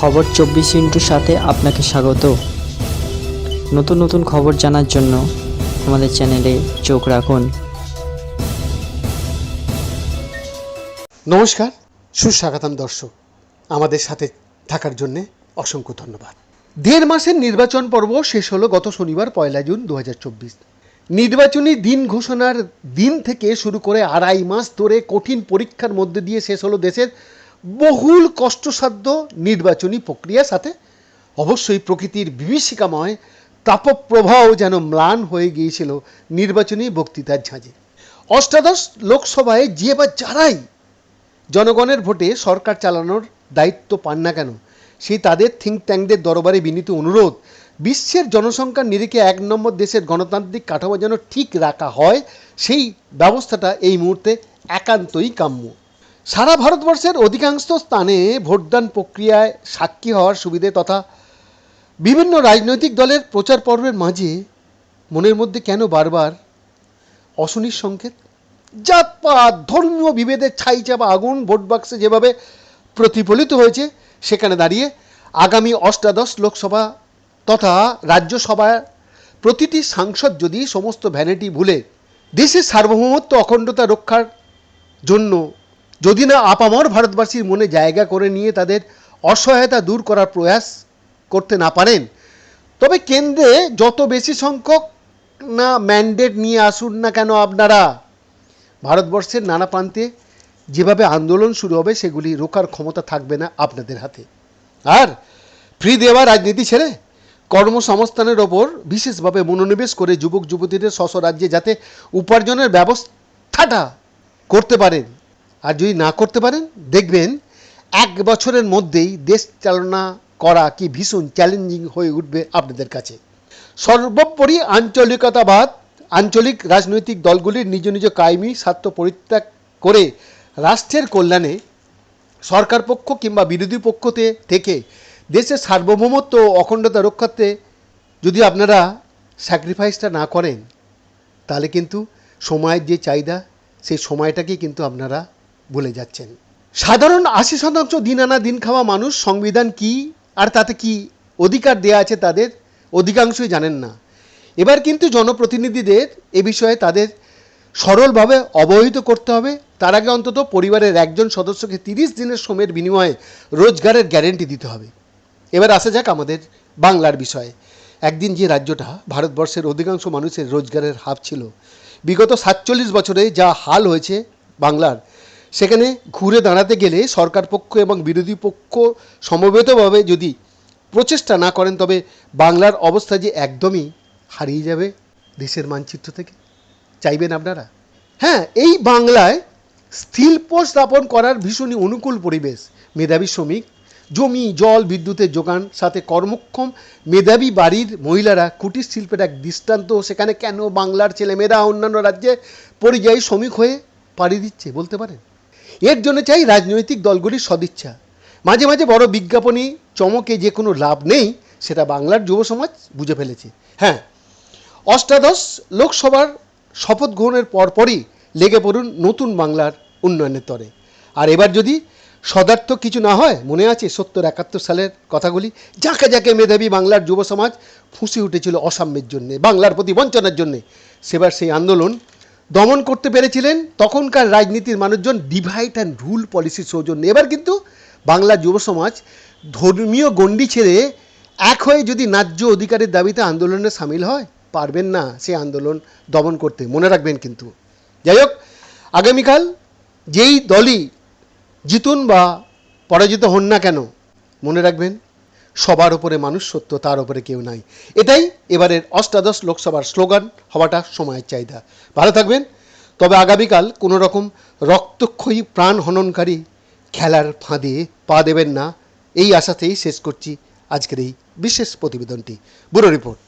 খবর চব্বিশ ইন্টুর সাথে আপনাকে স্বাগত। নতুন নতুন খবর জানার জন্য আমাদের চ্যানেলে চোখ রাখুন। নমস্কার, সুস্বাগতম দর্শক। আমাদের সাথে থাকার জন্যে অসংখ্য ধন্যবাদ। দেড় মাসের নির্বাচন পর্ব শেষ হলো গত শনিবার, পয়লা জুন দু হাজার চব্বিশ। নির্বাচনী দিন ঘোষণার দিন থেকে শুরু করে আড়াই মাস ধরে কঠিন পরীক্ষার মধ্যে দিয়ে শেষ হলো দেশের বহুল কষ্টসাধ্য নির্বাচনী প্রক্রিয়ার সাথে অবশ্যই প্রকৃতির বিভীষিকাময় তাপপ্রবাহ যেন ম্লান হয়ে গিয়েছিল নির্বাচনী বক্তৃতার ঝাঁঝে অষ্টাদশ লোকসভায় যে বা যারাই জনগণের ভোটে সরকার চালানোর দায়িত্ব পান না কেন, সেই তাদের থিঙ্ক ট্যাঙ্কদের দরবারে বিনীত অনুরোধ, বিশ্বের জনসংখ্যার নিরিখে এক নম্বর দেশের গণতান্ত্রিক কাঠামো যেন ঠিক রাখা হয়, সেই ব্যবস্থাটা এই মুহূর্তে একান্তই কাম্য। সারা ভারতবর্ষের অধিকাংশ স্থানে ভোটদান প্রক্রিয়ায় সাক্ষী হওয়ার সুবিধে তথা বিভিন্ন রাজনৈতিক দলের প্রচার পর্বের মাঝে মনের মধ্যে কেন বারবার অশনির সংকেত? জাতপাত, ধর্মীয় বিভেদের ছাই চাপা আগুন, ভোট বাক্সে যেভাবে প্রতিফলিত হয়েছে, সেখানে দাঁড়িয়ে আগামী অষ্টাদশ লোকসভা তথা রাজ্যসভার প্রতিটি সাংসদ যদি সমস্ত ভ্যানিটি ভুলে দেশের সার্বভৌমত্ব, অখণ্ডতা রক্ষার জন্য যদি না আপামর ভারতবাসীর মনে জায়গা করে নিয়ে তাদের অসহায়তা দূর করার প্রয়াস করতে না পারেন, তবে কেন্দ্রে যত বেশি সংখ্যক না ম্যান্ডেট নিয়ে আসুন না কেন আপনারা? ভারতবর্ষের নানা প্রান্তে যেভাবে আন্দোলন শুরু হবে, সেগুলি রোকার ক্ষমতা থাকবে না আপনাদের হাতে। আর ফ্রি দেওয়া রাজনীতি ছেড়ে কর্মসংস্থানের ওপর বিশেষভাবে মনোনিবেশ করে যুবক যুবতীদের স্ব রাজ্যে যাতে উপার্জনের ব্যবস্থাটা করতে পারেন। আর যদি না করতে পারেন, দেখবেন এক বছরের মধ্যেই দেশ চালনা করা কি ভীষণ চ্যালেঞ্জিং হয়ে উঠবে আপনাদের কাছে। সর্বোপরি আঞ্চলিকতাবাদ, আঞ্চলিক রাজনৈতিক দলগুলির নিজ নিজ কায়েমি স্বার্থ পরিত্যাগ করে রাষ্ট্রের কল্যাণে সরকার পক্ষ কিংবা বিরোধী পক্ষতে থেকে দেশের সার্বভৌমত্ব ও অখণ্ডতা রক্ষার্থে যদি আপনারা স্যাক্রিফাইসটা না করেন, তাহলে কিন্তু সময়ের যে চাহিদা, সেই সময়টাকে কিন্তু আপনারা ভুলে যাচ্ছেন। সাধারণ আশি শতাংশ দিন আনা দিন খাওয়া মানুষ সংবিধান কি আর তাতে কি অধিকার দেয়া আছে তাদের অধিকাংশই জানেন না। এবার কিন্তু জনপ্রতিনিধিদের এ বিষয়ে তাদের সরলভাবে অবহিত করতে হবে। তার আগে অন্তত পরিবারের একজন সদস্যকে তিরিশ দিনের সময়ের বিনিময়ে রোজগারের গ্যারেন্টি দিতে হবে। এবার আসা যাক আমাদের বাংলার বিষয়ে। একদিন যে রাজ্যটা ভারতবর্ষের অধিকাংশ মানুষের রোজগারের হাব ছিল, বিগত সাতচল্লিশ বছরে যা হাল হয়েছে বাংলার সেখানে ঘুরে দাঁড়াতে গেলে সরকার পক্ষ এবং বিরোধী পক্ষ সমবেতভাবে যদি প্রচেষ্টা না করেন, তবে বাংলার অবস্থা যে একদমই হারিয়ে যাবে দেশের মানচিত্র থেকে। চাইবেন আপনারা? হ্যাঁ এই বাংলায় শিল্প স্থাপন করার ভীষণই অনুকূল পরিবেশ। মেধাবী শ্রমিক, জমি, জল, বিদ্যুতের যোগান, সাথে কর্মক্ষম মেধাবী বাড়ির মহিলারা কুটির শিল্পের এক দৃষ্টান্ত। সেখানে কেন বাংলার ছেলেমেয়েরা অন্যান্য রাজ্যে পরিযায়ী শ্রমিক হয়ে পাড়ি দিচ্ছে বলতে পারেন? এর জন্য চাই রাজনৈতিক দলগুলির সদিচ্ছা। মাঝে মাঝে বড় বিজ্ঞাপনী, চমকে যে কোনো লাভ নেই, সেটা বাংলার যুব সমাজ বুঝে ফেলেছে। হ্যাঁ অষ্টাদশ লোকসভার শপথ গ্রহণের পরপরই লেগে পড়ুন নতুন বাংলার উন্নয়নের তরে। আর এবার যদি সদার্থ কিছু না হয়, মনে আছে সত্তর একাত্তর সালের কথাগুলি? যাকে যাকে মেধাবী বাংলার যুব সমাজ ফুঁসে উঠেছিল অসাম্যের জন্যে, বাংলার প্রতি বঞ্চনার জন্যে। সেবার সেই আন্দোলন দমন করতে পেরেছিলেন তখনকার রাজনীতির মানুষজন ডিভাইড অ্যান্ড রুল পলিসির সৌজন্য। এবার কিন্তু বাংলা যুব সমাজ ধর্মীয় গণ্ডি ছেড়ে এক হয়ে যদি ন্যায্য অধিকারের দাবিতে আন্দোলনে সামিল হয়, পারবেন না সেই আন্দোলন দমন করতে। মনে রাখবেন কিন্তু। যাই হোক, আগামীকাল যেই দলই জিতুন বা পরাজিত হন না কেন, মনে রাখবেন সবার উপরে মানুষ সত্য, তার ওপরে কেউ নাই। এটাই এবারের অষ্টাদশ লোকসভার স্লোগান, হওয়াটা সময়ের চাহিদা। ভালো থাকবেন। তবে আগামীকাল কোনো রকম রক্তক্ষয়ী, প্রাণ হননকারী খেলার ফাঁদে পা দেবেন না। এই আশাতেই শেষ করছি আজকের এই বিশেষ প্রতিবেদনটি। Bureau report.